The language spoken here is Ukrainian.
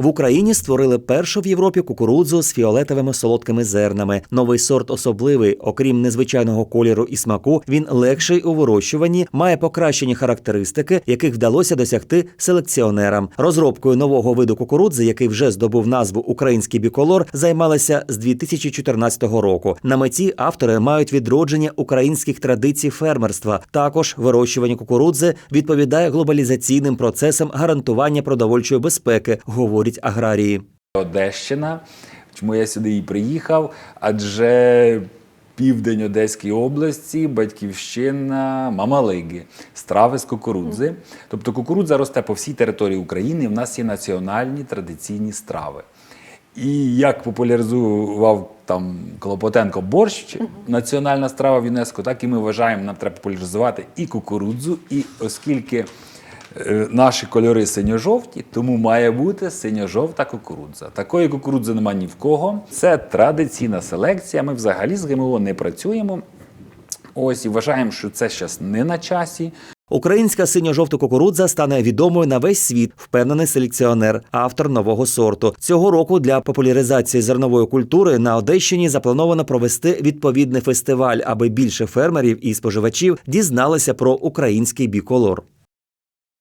В Україні створили першу в Європі кукурудзу з фіолетовими солодкими зернами. Новий сорт особливий, окрім незвичайного кольору і смаку, він легший у вирощуванні, має покращені характеристики, яких вдалося досягти селекціонерам. Розробкою нового виду кукурудзи, який вже здобув назву Український біколор, займалися з 2014 року. На меті автори мають відродження українських традицій фермерства. Також вирощування кукурудзи відповідає глобалізаційним процесам гарантування продовольчої безпеки, говорять аграрії. Одещина. Чому я сюди і приїхав? Адже південь Одеської області, батьківщина Мамалиги, страви з кукурудзи. Тобто кукурудза росте по всій території України. і В нас є національні традиційні страви. І як популяризував там Клопотенко борщ, національна страва в ЮНЕСКО, так і ми вважаємо, нам треба популяризувати і кукурудзу, і оскільки наші кольори синьо-жовті, тому має бути синьо-жовта кукурудза. Такої кукурудзи немає ні в кого. Це традиційна селекція. Ми взагалі з ГМО не працюємо. Ось і вважаємо, що це зараз не на часі. Українська синьо-жовта кукурудза стане відомою на весь світ, впевнений селекціонер, автор нового сорту. Цього року для популяризації зернової культури на Одещині заплановано провести відповідний фестиваль, аби більше фермерів і споживачів дізналися про український біколор.